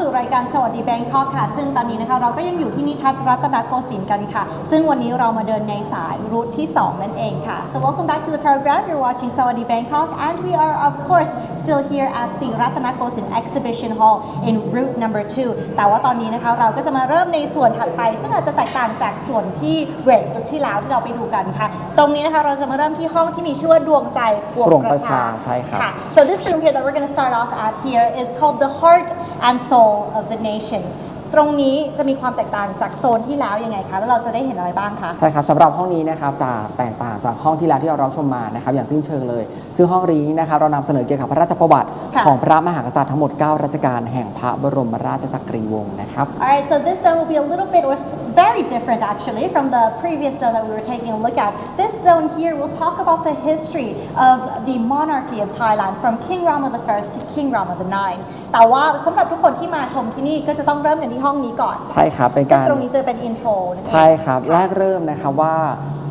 ดีแบงคอกค่ะ ซึ่งตอนนี้นะคะเราก็ยังอยู่ที่นิทรรศรัตนโกสินทร์กันค่ะ ซึ่งวันนี้เรามาเดินในสายรูทที่ 2 นั่นเองค่ะ so welcome back to the program you're watching Sawadee Bangkok and we are of course still here at the รัตนโกสินทร์ exhibition hall in route number 2 แต่ว่าตอนนี้นะคะเราก็จะมาเริ่มในส่วนถัดไป ซึ่งอาจจะแตกต่างจากส่วนที่เบรกที่แล้วที่เราไปดูกันค่ะ ตรงนี้นะคะเราจะมาเริ่มที่ห้องที่มีชื่อว่าดวงใจปวงปวงปประระชาชาใช่ครับค่ะ so this room here that we're going to start off at here is called the heart and soul of the nation ตรงนี้จะมีความแตกต่างจากโซนที่แล้วยังไงคะ แล้วเราจะได้เห็นอะไรบ้างคะ ใช่ครับสำหรับห้องนี้นะครับจะแตกต่างจากห้องที่แล้วที่เรารับชมมานะครับอย่างสิ้นเชิงเลยซึ่งห้องนี้นะครับเรานำเสนอเกี่ยวกับพระราชประวัติค่ะ ของพระมหากษัตริย์ทั้งหมด 9 รัชกาลแห่งพระบรมราชจักรีวงศ์นะครับ Alright so this zone will be a little bit or s- very different actually from the previous zone that we were taking a look at this zone here will talk about the history of the monarchy of Thailand from King Rama the First to King Rama the Nine แต่ว่าสำหรับทุกคนที่มาชมที่นี่ก็จะต้องเริ่มกันที่ห้องนี้ก่อนใช่ครับเป็นซึ่งการ ตรงนี้จะเป็น intro นั่นเอง ใช่ครับแรกเริ่มนะครับว่า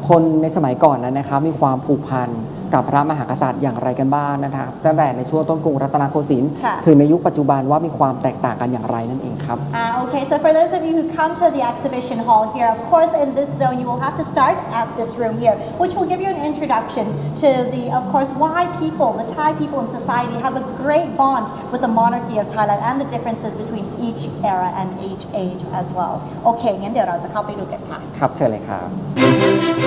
คนในสมัยก่อนนั้นนะครับมีความผูกพัน กับพระมหากษัตริย์อย่างไรกันบ้างนะครับตั้งแต่ในช่วงต้นกรุงรัตนโกสินทร์ค่ะ ถึงในยุคปัจจุบันว่ามีความแตกต่างกันอย่างไรนั่นเองครับ Uh, okay, so for those of you who come to the exhibition hall here, of course, in this zone, you will have to start at this room here, which will give you an introduction to the, of course, why people, the Thai people in society, have a great bond with the monarchy of Thailand and the differences between each era and each age as well. Okay, งั้นเดี๋ยวเราจะเข้าไปดูกันค่ะ ครับเชิญเลยครับนั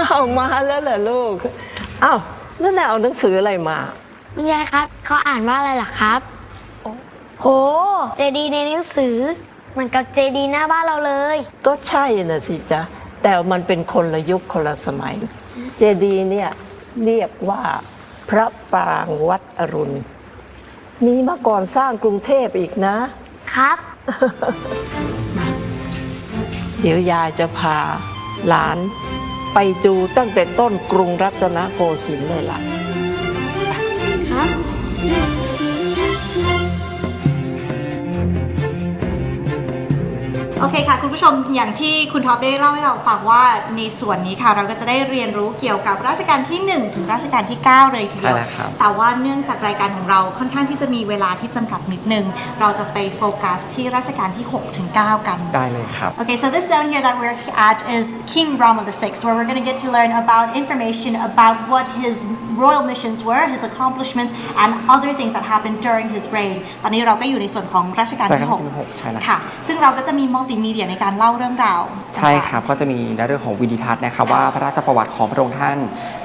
อามาแล้วเหรอลูกอ้าวแล้วนายเอาหนังสืออะไรมา คุณยายครับเขาอ่านว่าอะไรล่ะครับ โห เจดีในหนังสือ เหมือนกับเจดีหน้าบ้านเราเลย ก็ใช่น่ะสิจ๊ะ แต่มันเป็นคนละยุคคนละสมัย เจดีย์เนี่ยเรียกว่าพระปรางวัดอรุณ มีมาก่อนสร้างกรุงเทพอีกนะ ครับ เดี๋ยวยายจะพาหลาน ไปดูตั้งแต่ต้นกรุงรัตนโกสินทร์เลยล่ะ ครับ โอเคค่ะ คุณผู้ชมอย่างที่คุณท็อปได้เล่าให้เราฟังว่าในส่วนนี้ค่ะ เราก็จะได้เรียนรู้เกี่ยวกับรัชกาลที่ 1 ถึงรัชกาลที่ 9 เลยทีเดียวใช่แล้วครับ แต่ว่าเนื่องจากรายการของเราค่อนข้างที่จะมีเวลาที่จำกัดนิดนึง เราจะไปโฟกัสที่รัชกาลที่ 6 ถึง 9 กัน ได้เลยครับ Okay, so this zone here that we're at is King Rama VI, where we're going to get to learn about information about what his royal missions were, his accomplishments, and other things that happened during his reign. ตอนนี้เราก็อยู่ในส่วนของรัชกาลที่ใช่ครับที่หกใช่แล้ว6ค่ะ ซึ่งเราก็จะมีมัลติมีเดียในการเล่าเรื่องราว ใช่ครับ ก็จะมีในเรื่องของวิดีทัศน์นะครับว่าพระราชประวัติของพระองค์ท่าน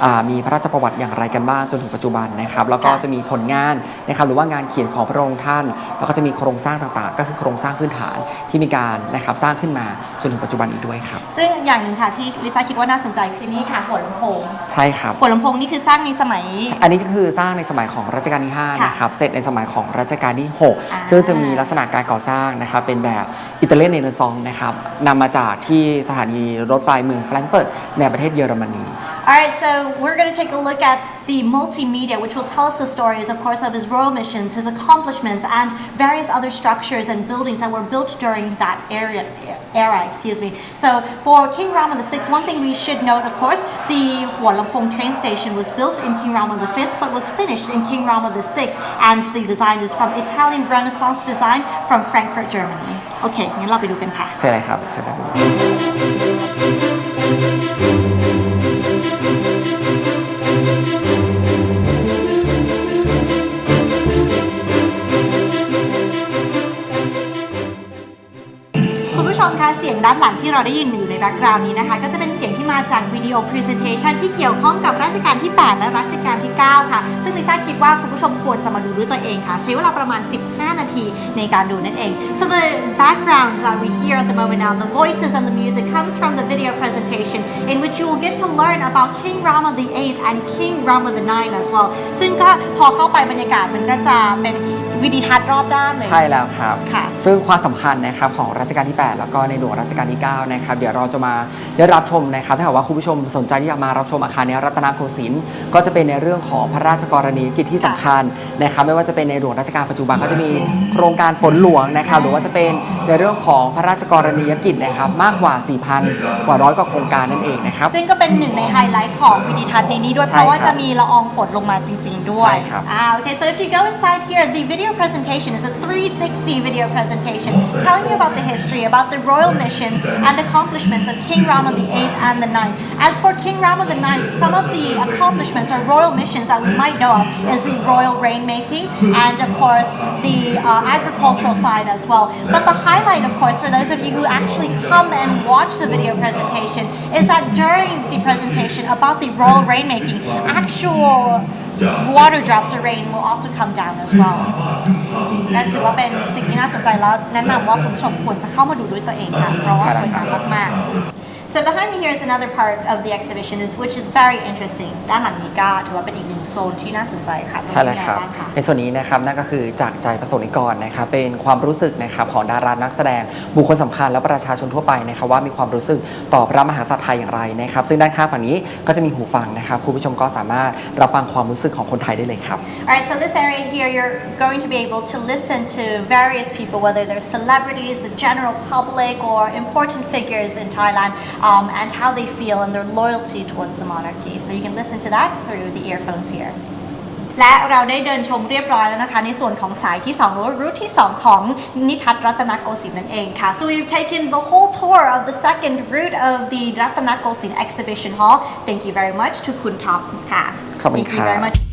อ่ามีพระราชประวัติอย่างไรกันบ้างจนถึงปัจจุบันนะครับ แล้วก็จะมีผลงานนะครับหรือว่างานเขียนของพระองค์ท่าน แล้วก็จะมีโครงสร้างต่างๆ ก็คือโครงสร้างพื้นฐานที่มีการนะครับสร้างขึ้นมาจนถึงปัจจุบันอีกด้วยครับ ซึ่งอย่างหนึ่งค่ะที่ลิซ่าคิดว่าน่าสนใจคือนี่ค่ะหัวลำโพงใช่ครับ หัวลำโพงนี่คือสร้างในสมัย อันนี้ก็คือสร้างในสมัยของรัชกาลที่ค่ะ5นะครับเสร็จในสมัยของรัชกาลที่อ่า6ซึ่งจะมีลักษณะการก่อสร้างนะครับเป็นแบบอิตาเลียนเน เรซองนะครับนำมาจากที่สถานีรถไฟเมืองแฟรงก์เฟิร์ตในประเทศเยอรมนี Alright, so we're going to take a look at the multimedia, which will tell us the stories, of course, of his royal missions, his accomplishments, and various other structures and buildings that were built during that area, era. Excuse me. So for King Rama VI, one thing we should note, of course, the Hualampong train station was built in King Rama V, but was finished in King Rama VI, and the design is from Italian Renaissance design from Frankfurt, Germany. Okay, งั้นเราไปดูกันค่ะ ใช่เลยครับใช่เลยคุณผู้ชมคะเสียงด้านหลังที่เราได้ยินอยู่ใน แบ็กกราวน์นี้นะคะ ก็จะเป็นเสียงที่มาจากวิดีโอพรีเซนเทชันที่เกี่ยวข้องกับรัชกาลที่ 8 และรัชกาลที่ 9 ค่ะ ซึ่งลิซ่าคิดว่าคุณผู้ชมควรจะมาดูด้วยตัวเองค่ะ ใช้เวลาประมาณ 15 นาทีในการดูนั่นเอง so the background that we hear at the moment now the voices and the music comes from the video presentation in which you will get to learn about King Rama the 8th and King Rama the 9th as well ซึ่งก็พอเข้าไปบรรยากาศมันก็จะเป็น วิดีทัศน์รอบด้านเลย ใช่แล้วครับ ค่ะ ซึ่งความสำคัญนะครับของรัชกาลที่ 8 แล้วก็ในหลวงรัชกาลที่ 9 นะครับ เดี๋ยวเราจะมาได้รับชมนะครับ ถ้าหากว่าคุณผู้ชมสนใจที่อยากมารับชมอาคารในรัตนโกสินทร์ก็จะเป็นในเรื่องของพระราชกรณียกิจที่สำคัญนะครับ ไม่ว่าจะเป็นในหลวงรัชกาลปัจจุบันก็จะมีโครงการฝนหลวงนะครับ หรือว่าจะเป็นในเรื่องของพระราชกรณียกิจนะครับมากกว่า 4,000 กว่าร้อยกว่าโครงการนั่นเองนะครับ ซึ่งก็เป็นหนึ่งในไฮไลท์ของวิดีทัศน์ในนี้ด้วยใช่เพราะว่าครับจะมีละอองฝนลงมาจริง ๆ ด้วยใช่ครับ อ่า okay so if you go inside here the video presentation is a 360 video presentation telling you about the history about the royal missions and accomplishments of King Rama the 8th and the 9th as for King Rama the 9th some of the accomplishments or royal missions that we might know of is the royal rainmaking and of course the uh, agricultural side as well. But the highlight of course for those of you who actually come and watch the video presentation is that during the presentation about the royal rainmaking, actual water drops or rain will also come down as well. นั่นถือว่าเป็นสิ่งที่น่าสนใจแล้วแนะนำว่าคุณผู้ชมควรจะเข้ามาดูด้วยตัวเองค่ะ เพราะว่าสวยงามมากๆ So behind me here is another part of the exhibition is which is very interesting ด้านหลังนี้ก็ถือว่าเป็นอีกหนึ่งโซนที่น่าสนใจค่ะใช่แล้วครับเป็นยังไงางะ ในส่วนนี้นะครับนั่นก็คือจากใจประสงค์นิกรนะครับเป็นความรู้สึกนะครับของดารานักแสดงบุคคลสำคัญและประชาชนทั่วไปนะครับว่ามีความรู้สึกต่อพระมหากษัตริย์ไทยอย่างไรนะครับซึ่งด้านข้างฝั่งนี้ก็จะมีหูฟังนะครับคุณผู้ชมก็สามารถรับฟังความรู้สึกของคนไทยได้เลยครับ Alright, so this area here, you're going to be able to listen to various people, whether they're celebrities, the general public, or important figures in Thailand, um, and how they feel and their loyalty towards the monarchy. So you can listen to that through the earphones here. และเราได้เดินชมเรียบร้อยแล้วนะคะ ในส่วนของสายที่ 2 หรือว่ารูทที่ 2 ของนิทัศน์รัตนโกสินทร์นั่นเองค่ะ so we've taken the whole tour of the second route of the รัตนโกสินทร์ exhibition hall thank you very much to คุณท็อปค่ะ ขอบคุณ thank you ครับ very much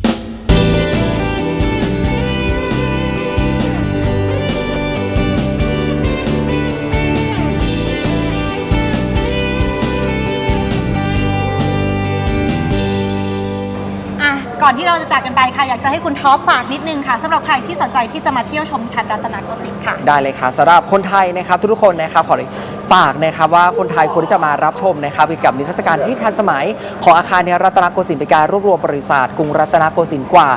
จะให้คุณท็อปฝากนิดนึงค่ะสำหรับใครที่สนใจที่จะมาเที่ยวชมทัศน์รัตนโกสินทร์ค่ะ ได้เลยครับสำหรับคนไทยนะครับทุกๆคนนะครับขอฝากนะครับว่าคนไทยควรที่จะมารับชมนะครับเกี่ยวกับนิทรรศการที่ทันสมัย ของอาคารในรัตนโกสินทร์เป็นการรวบรวมประวัติศาสตร์กรุงรัตนโกสินทร์กว่า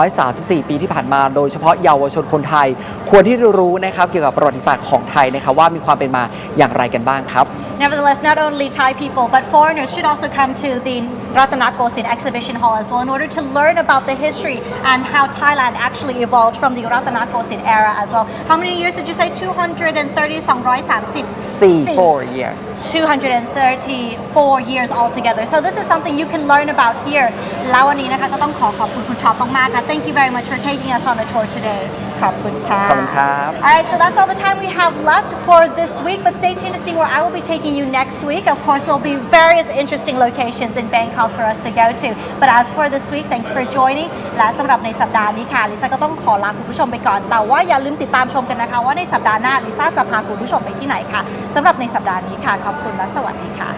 234 ปีที่ผ่านมา โดยเฉพาะเยาวชนคนไทย ควรที่จะรู้นะครับเกี่ยวกับประวัติศาสตร์ของไทยนะครับว่ามีความเป็นมาอย่างไรกันบ้างครับ Nevertheless, not only Thai people, but foreigners should also come to the Ratanakosin exhibition hall as well in order to learn about the history and how Thailand actually evolved from the Ratanakosin era as well. How many years did you say? 230, 230? See four years 234 years altogether. So this is something you can learn about here. แล้ววันนี้นะคะก็ต้องขอขอบคุณคุณท็อปมากๆค่ะ Thank you very much for taking us on a tour today. ขอบคุณค่ะ ขอบคุณครับ Alright, so that's all the time we have left for this week, but stay tuned to see where I will be taking you next week. Of course, there'll be various interesting locations in Bangkok for us to go to. But as for this week, thanks for joining. และสำหรับในสัปดาห์นี้ค่ะ ลิซ่าก็ต้องขอลาคุณผู้ชมไปก่อน แต่ว่าอย่าลืมติดตามชมกันนะคะ ว่าในสัปดาห์หน้าลิซ่าจะพาคุณผู้ชมไปที่ไหนค่ะสำหรับในสัปดาห์นี้ค่ะ ขอบคุณและสวัสดีค่ะ